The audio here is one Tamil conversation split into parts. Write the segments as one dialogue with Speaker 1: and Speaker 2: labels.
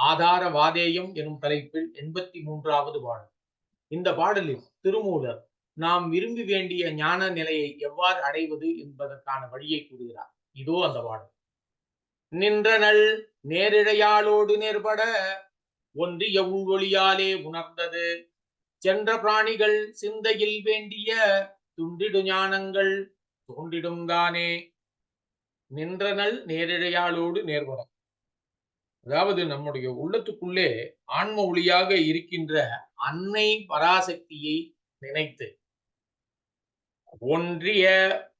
Speaker 1: ஆதார வாதேயம் எனும் தலைப்பில் எண்பத்தி மூன்றாவது பாடல். இந்த பாடலில் திருமூலர் நாம் விரும்பி வேண்டிய ஞான நிலையை எவ்வாறு அடைவது என்பதற்கான வழியை கூறுகிறார். இதோ அந்த பாடல். நின்றனள் நேரிழையாளோடு நேர்பட ஒன்று எவ்வொழியாலே உணர்ந்தது. சென்ற பிராணிகள் சிந்தையில் வேண்டிய துண்டிடு ஞானங்கள் தோன்றிடும் தானே நின்றனள் நேரிழையாளோடு நேர்படம் அதாவது நம்முடைய உள்ளத்துக்குள்ளே ஆன்ம ஒளியாக இருக்கின்ற அன்னை பராசக்தியை நினைத்து ஒன்றிய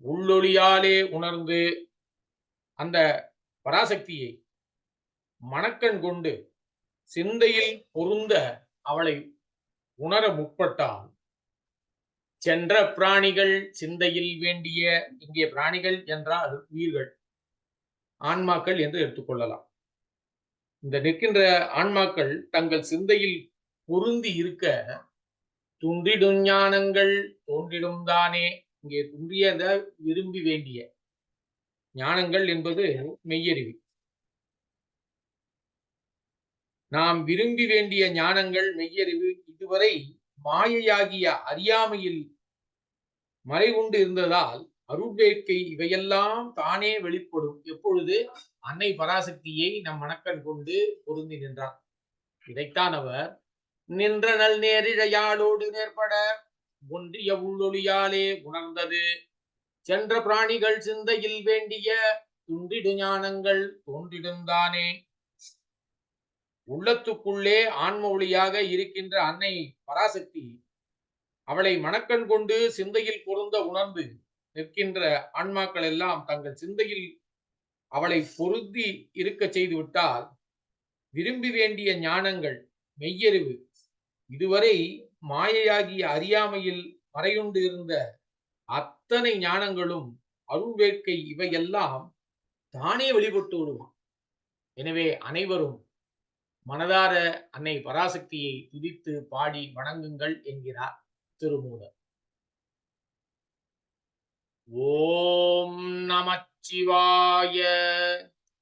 Speaker 1: உள்ளொளியாலே உணர்ந்து அந்த பராசக்தியை மணக்கண் கொண்டு சிந்தையில் பொருந்த அவளை உணர முற்பட்டால் சென்ற பிராணிகள் சிந்தையில் வேண்டிய இங்கே பிராணிகள் என்றால் உயிர்கள் ஆன்மாக்கள் என்று எடுத்துக்கொள்ளலாம் இந்த நிற்கின்ற ஆன்மாக்கள் தங்கள் சிந்தையில் பொருந்தி இருக்க துண்டிடும் ஞானங்கள் தோன்றிடும் தானே. இங்கே துன்றியத விரும்பி வேண்டிய ஞானங்கள் என்பது மெய்யறிவு. நாம் விரும்பி வேண்டிய ஞானங்கள் மெய்யறிவு இதுவரை மாயையாகிய அறியாமையில் மறைவுண்டு இருந்ததால் அருட்வேட்கை இவையெல்லாம் தானே வெளிப்படும். எப்பொழுது? அன்னை பராசக்தியை நம் மணக்கண் கொண்டு பொருந்தி நின்றார் இதைத்தான் அவர் நின்ற நல் நேரிழையாளோடு நேர்பட ஒன்றிய உள்ளொளியாலே உணர்ந்தது. சென்ற பிராணிகள் சிந்தையில் வேண்டிய துண்டிடு ஞானங்கள் தோன்றிடுந்தானே உள்ளத்துக்குள்ளே ஆன்ம ஒளியாக இருக்கின்ற அன்னை பராசக்தி அவளை மணக்கண் கொண்டு சிந்தையில் பொருந்த உணர்ந்து நிற்கின்ற ஆன்மாக்கள் எல்லாம் தங்கள் சிந்தையில் அவளை பொருத்தி இருக்க செய்து விட்டால் விரும்பி வேண்டிய ஞானங்கள் மெய்யறிவு. இதுவரை மாயையாகிய அறியாமையில் மறையுண்டு இருந்த அத்தனை ஞானங்களும் அருள் வேட்கை இவையெல்லாம் தானே வெளிப்பட்டு விடுவான். எனவே அனைவரும் மனதார அன்னை பராசக்தியை துதித்து பாடி வணங்குங்கள் என்கிறார் திருமூலர். ஓம் சிவாய